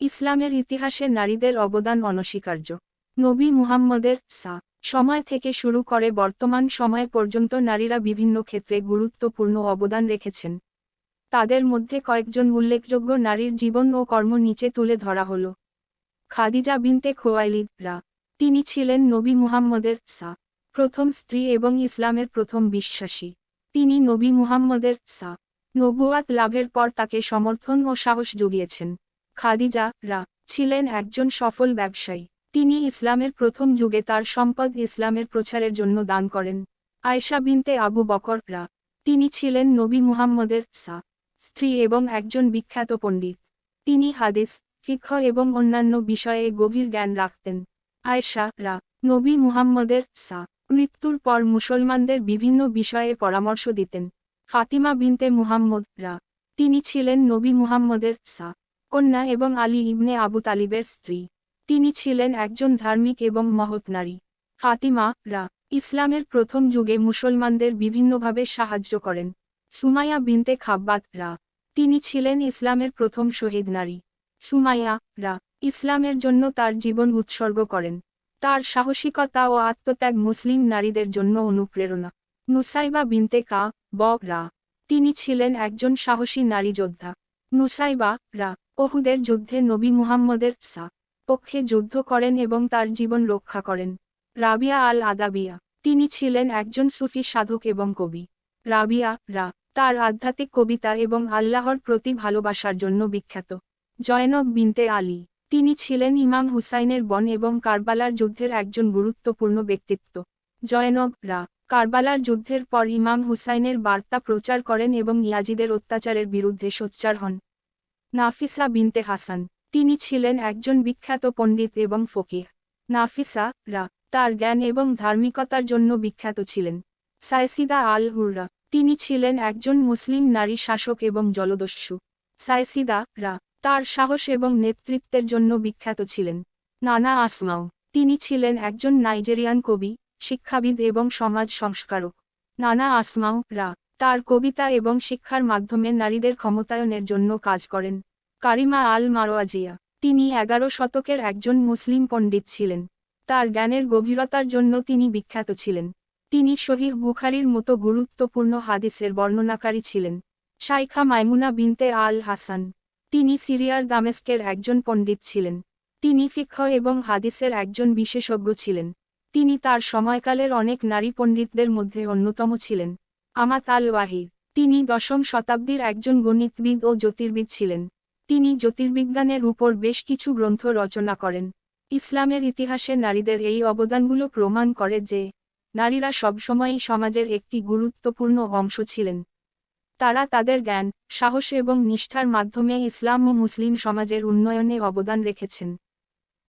ইসলামের ইতিহাসে নারীদের অবদান অনস্বীকার্য। নবী মুহাম্মদের সা, সময় থেকে শুরু করে বর্তমান সময় পর্যন্ত নারীরা বিভিন্ন ক্ষেত্রে গুরুত্বপূর্ণ অবদান রেখেছেন। তাদের মধ্যে কয়েকজন উল্লেখযোগ্য নারীর জীবন ও কর্ম নিচে তুলে ধরা হল। খাদিজা বিনতে খোয়াইলিদ রা তিনি ছিলেন নবী মুহাম্মদের সা, প্রথম স্ত্রী এবং ইসলামের প্রথম বিশ্বাসী। তিনি নবী মুহাম্মদের সা নবুয়াত লাভের পর তাকে সমর্থন ও সাহস জুগিয়েছেন। খাদিজা রা ছিলেন একজন সফল ব্যবসায়ী। তিনি ইসলামের প্রথম যুগে তার সম্পদ ইসলামের প্রচারের জন্য দান করেন। আয়শা বিনতে আবু বকর রা। তিনি ছিলেন নবী মুহাম্মদের সা, স্ত্রী এবং একজন বিখ্যাত পণ্ডিত। তিনি হাদিস শিক্ষ এবং অন্যান্য বিষয়ে গভীর জ্ঞান রাখতেন। আয়শা রা নবী মুহাম্মদের সা, মৃত্যুর পর মুসলমানদের বিভিন্ন বিষয়ে পরামর্শ দিতেন। ফাতিমা বিনতে মুহাম্মদ রা। তিনি ছিলেন নবী মুহাম্মদের সা কন্যা এবং আলী ইবনে আবু তালিবের স্ত্রী। তিনি ছিলেন একজন ধার্মিক এবং মহৎ নারী। ফাতিমা, রা, ইসলামের প্রথম যুগে মুসলমানদের বিভিন্নভাবে সাহায্য করেন। সুমাইয়া বিনতে খাব্বাত, রা, তিনি ছিলেন ইসলামের প্রথম শহীদ নারী। সুমাইয়া, রা, ইসলামের জন্য তার জীবন উৎসর্গ করেন। তার সাহসিকতা ও আত্মত্যাগ মুসলিম নারীদের জন্য অনুপ্রেরণা। নুসাইবা বিনতে কা, ব, রা, তিনি ছিলেন একজন সাহসী নারী যোদ্ধা। নুসাইবা, রা ওহুদের যুদ্ধে নবী মুহাম্মদের সা পক্ষে যুদ্ধ করেন এবং তার জীবন রক্ষা করেন। রাবিয়া আল আদাবিয়া তিনি ছিলেন একজন সুফি সাধক এবং কবি। রাবিয়া, রা, তার আধ্যাত্মিক কবিতা এবং আল্লাহর প্রতি ভালোবাসার জন্য বিখ্যাত। জয়নব বিনতে আলী, তিনি ছিলেন ইমাম হুসাইনের বন এবং কারবালার যুদ্ধের একজন গুরুত্বপূর্ণ ব্যক্তিত্ব। জয়নব, রা, কারবালার যুদ্ধের পর ইমাম হুসাইনের বার্তা প্রচার করেন এবং ইয়াজিদের অত্যাচারের বিরুদ্ধে সোচ্চার হন। নাফিসা বিনতে হাসান। তিনি ছিলেন একজন বিখ্যাত পণ্ডিত এবং ফকির নাফিসা রা তার জ্ঞান এবং ধার্মিকতার জন্য বিখ্যাত ছিলেন। সাইসিদা আল হুররা তিনি ছিলেন একজন মুসলিম নারী শাসক এবং জলদস্যু। সাইসিদা রা তার সাহস এবং নেতৃত্বের জন্য বিখ্যাত ছিলেন। নানা আসমাও তিনি ছিলেন একজন নাইজেরিয়ান কবি, শিক্ষাবিদ এবং সমাজ সংস্কারক। নানা আসমাও রা তার কবিতা এবং শিক্ষার মাধ্যমে নারীদের ক্ষমতায়নের জন্য কাজ করেন। কারিমা আল মারোয়াজিয়া তিনি এগারো শতকের একজন মুসলিম পণ্ডিত ছিলেন। তার জ্ঞানের গভীরতার জন্য তিনি বিখ্যাত ছিলেন। তিনি শহীদ বুখারির মতো গুরুত্বপূর্ণ হাদিসের বর্ণনাকারী ছিলেন। শাইখা মাইমুনা বিনতে আল হাসান। তিনি সিরিয়ার দামেস্কের একজন পণ্ডিত ছিলেন। তিনি ফিক্ষ এবং হাদিসের একজন বিশেষজ্ঞ ছিলেন। তিনি তার সময়কালের অনেক নারী পণ্ডিতদের মধ্যে অন্যতম ছিলেন। আমাত আল ওয়াহিদ। তিনি দশম শতাব্দীর একজন গণিতবিদ ও জ্যোতির্বিদ ছিলেন। তিনি জ্যোতির্বিজ্ঞানের উপর বেশ কিছু গ্রন্থ রচনা করেন। ইসলামের ইতিহাসে নারীদের এই অবদানগুলো প্রমাণ করে যে, নারীরা সবসময়ই সমাজের একটি গুরুত্বপূর্ণ অংশ ছিলেন। তারা তাদের জ্ঞান, সাহস এবং নিষ্ঠার মাধ্যমে ইসলাম ও মুসলিম সমাজের উন্নয়নে অবদান রেখেছেন।